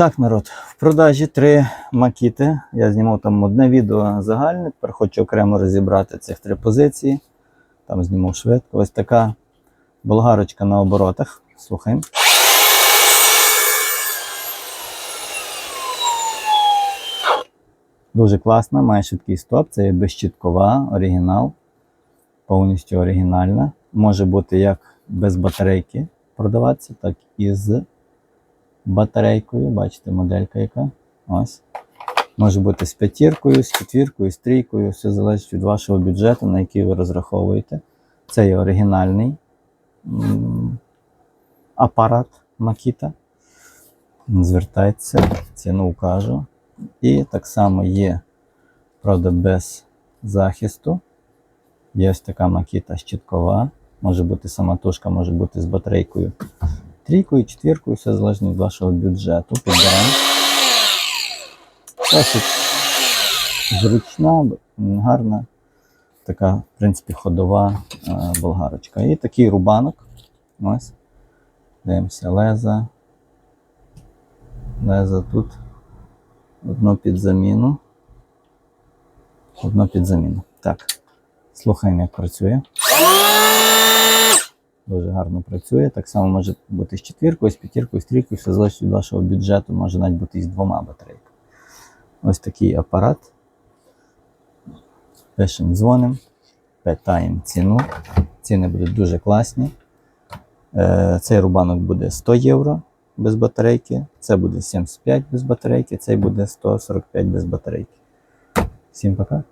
Так, народ, в продажі три макіти. Я знімав там одне відео загальне, тепер хочу окремо розібрати цих три позиції. Там знімав швидко. Ось така болгарочка на оборотах. Слухаємо. Дуже класна, має швидкий стоп. Це є безщіткова, оригінал, повністю оригінальна. Може бути як без батарейки продаватися, так і з батарейкою. Бачите, моделька яка. Ось. Може бути з п'ятіркою, з четвіркою, з трійкою. Все залежить від вашого бюджету, на який ви розраховуєте. Це є оригінальний апарат Makita. Звертайтеся, ціну укажу. І так само є, правда, без захисту. Є ось така макіта щиткова. Може бути самотужка, може бути з батарейкою. Трійкою, четвіркою, все залежно від вашого бюджету. Підберемо. Досить зручна, гарна, така, в принципі, ходова е, болгарочка. І такий рубанок. Ось. Дивимося, леза. Леза тут. Одно під заміну. Одно під заміну. Так. Слухаємо, як працює. Дуже гарно працює. Так само може бути з четвіркою, з п'ятіркою, з трійкою, все залежить від вашого бюджету, може навіть бути з двома батарейками. Ось такий апарат. Пишемо, дзвонимо, питаємо ціну. Ціни будуть дуже класні. Е, Цей рубанок буде 100 євро без батарейки, це буде 75 без батарейки, цей буде 145 без батарейки. Всім пока.